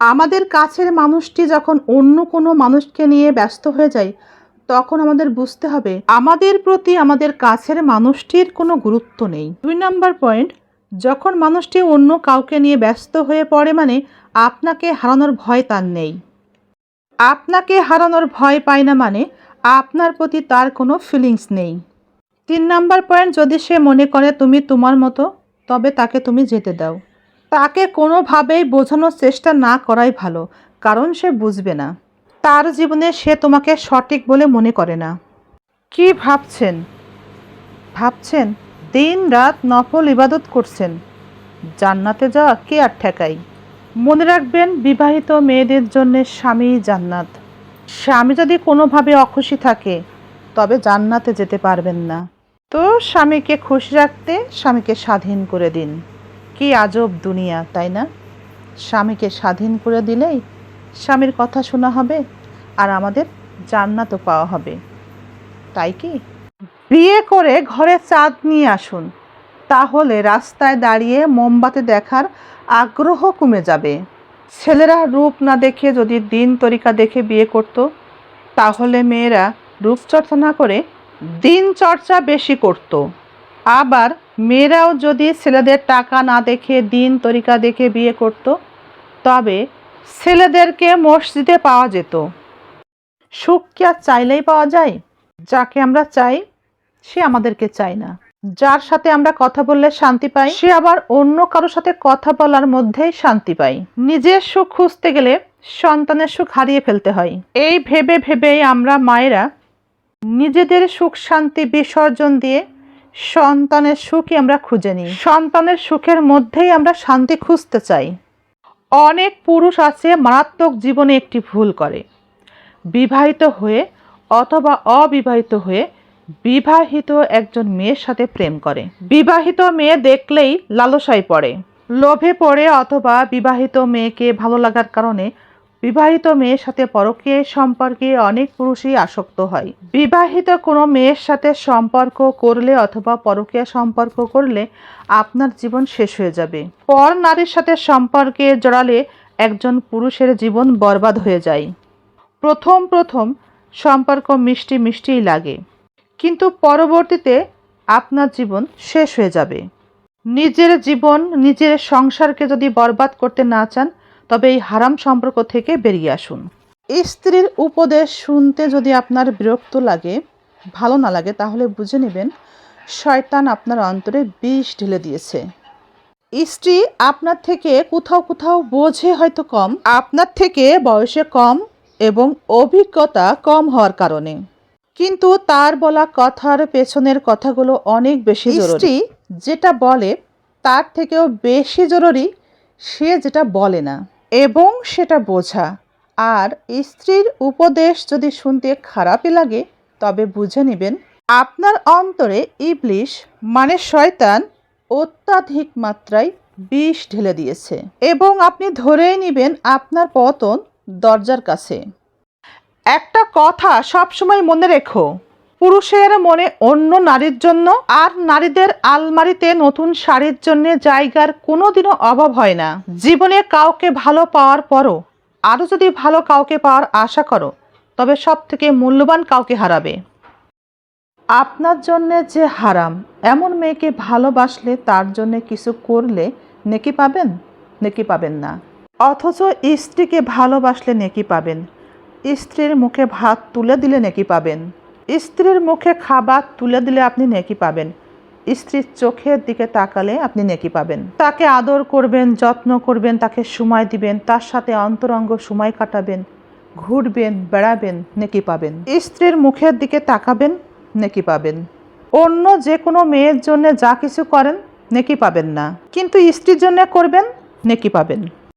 আমাদের কাছের মানুষটি যখন অন্য কোনো মানুষকে নিয়ে ব্যস্ত হয়ে যায়, তখন আমাদের বুঝতে হবে, আমাদের প্রতি আমাদের কাছের মানুষটির কোনো গুরুত্ব নেই। দুই নম্বর পয়েন্ট, যখন মানুষটি অন্য কাউকে নিয়ে ব্যস্ত হয়ে পড়ে মানে আপনাকে হারানোর ভয় তার নেই। আপনাকে হারানোর ভয় পায় না মানে আপনার প্রতি তার কোনো ফিলিংস নেই। তিন নাম্বার পয়েন্ট, যদি সে মনে করে, তুমি তোমার মতো, তবে তাকে তুমি যেতে দাও। তাকে কোনোভাবেই বোঝানোর চেষ্টা না করাই ভালো, কারণ সে বুঝবে না। তার জীবনে সে তোমাকে সঠিক বলে মনে করে না। কি ভাবছেন? ভাবছেন দিন রাত নফল ইবাদত করছেন। জান্নাতে যাওয়া কে আর ঠেকাই? মনে রাখবেন, বিবাহিত মেয়েদের জন্য স্বামী জান্নাত। স্বামী যদি কোনোভাবে অখুশি থাকে, তবে জান্নাতে যেতে পারবেন না। তো স্বামীকে খুশি রাখতে স্বামীকে স্বাধীন করে দিন। কি আজব দুনিয়া, তাই না? স্বামীকে স্বাধীন করে দিলেই স্বামীর কথা শোনা হবে আর আমাদের জান্নাতও পাওয়া হবে। তাই কি? বিয়ে করে ঘরে চাঁদ নিয়ে আসুন, তাহলে রাস্তায় দাঁড়িয়ে মোমবাতি দেখার আগ্রহ কমে যাবে। ছেলেরা রূপ না দেখে যদি দিন তরিকা দেখে বিয়ে করত, তাহলে মেয়েরা রূপচর্চা না করে দিন চর্চা বেশি করত। আবার মেয়েরাও যদি ছেলেদের টাকা না দেখে, দিন তরিকা দেখে বিয়ে করত, তবে ছেলেদেরকে মসজিদে পাওয়া যেত। সুখ কি আর চাইলেই পাওয়া যায়? যাকে আমরা চাই, সে আমাদেরকে চাই না। যার সাথে আমরা কথা বললে শান্তি পাই, সে আবার অন্য কারোর সাথে কথা বলার মধ্যেই শান্তি পাই নিজের সুখ খুঁজতে গেলে সন্তানের সুখ হারিয়ে ফেলতে হয়। এই ভেবে ভেবেই আমরা মায়েরা নিজেদের সুখ শান্তি বিসর্জন দিয়ে সন্তানের সুখই আমরা খুঁজে নিই। সন্তানের সুখের মধ্যেই আমরা শান্তি খুঁজতে চাই। অনেক পুরুষ আছে মারাত্মক জীবনে একটি ভুল করে। বিবাহিত হয়ে অথবা অবিবাহিত হয়ে বিবাহিত একজন মেয়ের সাথে প্রেম করে। বিবাহিত মেয়ে দেখলেই লালসায় পড়ে। লোভে পড়ে অথবা বিবাহিত মেয়েকে ভালো লাগার কারণে বিবাহিত মেয়ের সাথে পরকীয় সম্পর্কে অনেক পুরুষই আসক্ত হয়। বিবাহিত কোনো মেয়ের সাথে সম্পর্ক করলে অথবা পরকীয় সম্পর্ক করলে আপনার জীবন শেষ হয়ে যাবে। পর নারীর সাথে সম্পর্কে জড়ালে একজন পুরুষের জীবন বরবাদ হয়ে যায়। প্রথম প্রথম সম্পর্ক মিষ্টি মিষ্টিই লাগে। কিন্তু পরবর্তীতে আপনার জীবন শেষ হয়ে যাবে। নিজের জীবন, নিজের সংসারকে যদি বরবাদ করতে না চান তবে এই হারাম সম্পর্ক থেকে বেরিয়ে আসুন। স্ত্রীর উপদেশ শুনতে যদি আপনার বিরক্ত লাগে ভালো না লাগে তাহলে বুঝে নেবেন শয়তান আপনার অন্তরে বিষ ঢেলে দিয়েছে। স্ত্রী আপনার থেকে কোথাও কোথাও বোঝে হয়তো কম আপনার থেকে বয়সে কম এবং অভিজ্ঞতা কম হওয়ার কারণে। কিন্তু তার বলা কথার পেছনের কথাগুলো অনেক বেশি স্ত্রী যেটা বলে তার থেকেও বেশি জরুরি সে যেটা বলে না। এবং সেটা বোঝা। আর স্ত্রীর উপদেশ যদি শুনতে খারাপই লাগে, তবে বুঝে নেবেন, আপনার অন্তরে ইবলিশ মানে শয়তান, অত্যাধিক মাত্রায় বিষ ঢেলে দিয়েছে। এবং আপনি ধরেই নেবেন আপনার পতন দরজার কাছে। একটা কথা সবসময় মনে রেখো পুরুষের মনে অন্য নারীর জন্য আর নারীদের আলমারিতে নতুন শাড়ির জন্য জায়গার কোনোদিনও অভাব হয় না। জীবনে কাউকে ভালো পাওয়ার পরও, আরও যদি ভালো কাউকে পাওয়ার আশা করো, তবে সব থেকে মূল্যবান কাউকে হারাবে। আপনার জন্য যে হারাম, এমন মেয়েকে ভালোবাসলে তার জন্য কিছু করলে নেকি পাবেন? নেকি পাবেন না। অথচ স্ত্রীকে ভালোবাসলে নেকি পাবেন। স্ত্রীর মুখে ভাত তুলে দিলে নেকি পাবেন। স্ত্রীর মুখে খাবার তুলে দিলে আপনি নেকি পাবেন। স্ত্রীর চোখের দিকে তাকালে আপনি নেকি পাবেন। তাকে আদর করবেন, যত্ন করবেন, তাকে সময় দিবেন, তার সাথে অন্তরঙ্গ সময় কাটাবেন, ঘুরবেন, বেড়াবেন, নেকি পাবেন। স্ত্রীর মুখের দিকে তাকাবেন, নেকি পাবেন। অন্য যে কোনো মেয়ের জন্য যা কিছু করেন, নেকি পাবেন না। কিন্তু স্ত্রীর জন্য করবেন, নেকি পাবেন।